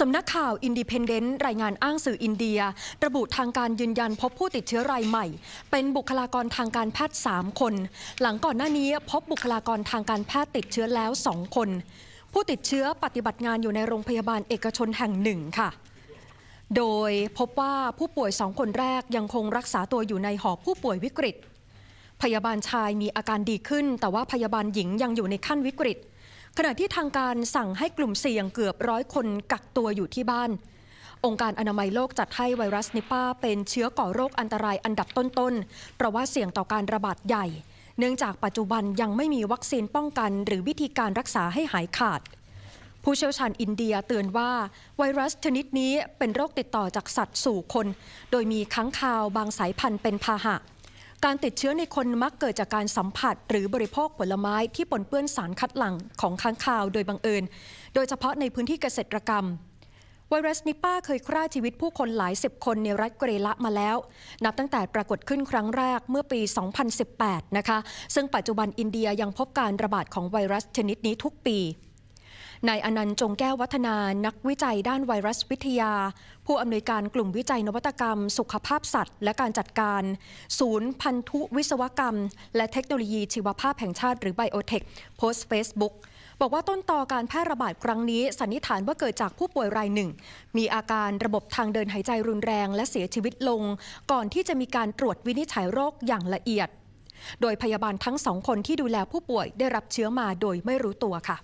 สำนักข่าวอินดีเพนเดนต์รายงานอ้างสื่ออินเดีย ระบุทางการยืนยันพบผู้ติดเชื้อรายใหม่ เป็นบุคลากรทางการแพทย์ 3 คน หลังก่อนหน้านี้พบบุคลากรทางการแพทย์ติดเชื้อแล้ว 2 คน ผู้ติดเชื้อปฏิบัติงานอยู่ในโรงพยาบาลเอกชนแห่งหนึ่งค่ะ โดยพบว่าผู้ป่วยสองคนแรกยังคงรักษาตัวอยู่ในหอผู้ป่วยวิกฤต พยาบาลชายมีอาการดีขึ้น แต่ว่าพยาบาลหญิงยังอยู่ในขั้นวิกฤต ขณะที่ทางการสั่งให้กลุ่มเสี่ยงเกือบร้อยคนกักตัวอยู่ที่บ้าน องค์การอนามัยโลกจัดให้ไวรัสนิป้าเป็นเชื้อก่อโรคอันตรายอันดับต้นๆ เพราะว่าเสี่ยงต่อการระบาดใหญ่ เนื่องจากปัจจุบันยังไม่มีวัคซีนป้องกัน หรือวิธีการรักษาให้หายขาด ผู้เชี่ยวชาญอินเดียเตือนว่าไวรัสชนิดนี้เป็นโรคติดต่อจากสัตว์สู่คน โดยมีค้างคาวบางสายพันธุ์เป็นพาหะ การติดเชื้อในคนมักเกิดจากการสัมผัส หรือบริโภคผลไม้ที่ปนเปื้อนสารคัดหลั่งของค้างคาวโดยบังเอิญ โดยเฉพาะในพื้นที่เกษตรกรรม ไวรัสนิปาเคยฆ่าชีวิตผู้คนหลายสิบคนในรัฐเกรละมาแล้ว นับตั้งแต่ปรากฏขึ้นครั้งแรกเมื่อปี 2018 นะคะ ซึ่งปัจจุบันอินเดียยังพบการระบาดของไวรัสชนิดนี้ทุกปี นายอนันต์จงแก้ววัฒนา นักวิจัยด้านไวรัสวิทยา ผู้อำนวยการกลุ่มวิจัยนวัตกรรม สุขภาพสัตว์ และการจัดการ ศูนย์พันธุวิศวกรรม และเทคโนโลยีชีวภาพแห่งชาติหรือไบโอเทคโพสต์เฟซบุ๊กบอกว่าต้นต่อการแพร่ระบาดครั้งนี้ สันนิษฐานว่าเกิดจากผู้ป่วยรายหนึ่ง มีอาการระบบทางเดินหายใจรุนแรง และเสียชีวิตลง ก่อนที่จะมีการตรวจวินิจฉัยโรคอย่างละเอียด โดยพยาบาลทั้งสองคนที่ดูแลผู้ป่วยได้รับเชื้อมาโดยไม่รู้ตัวค่ะ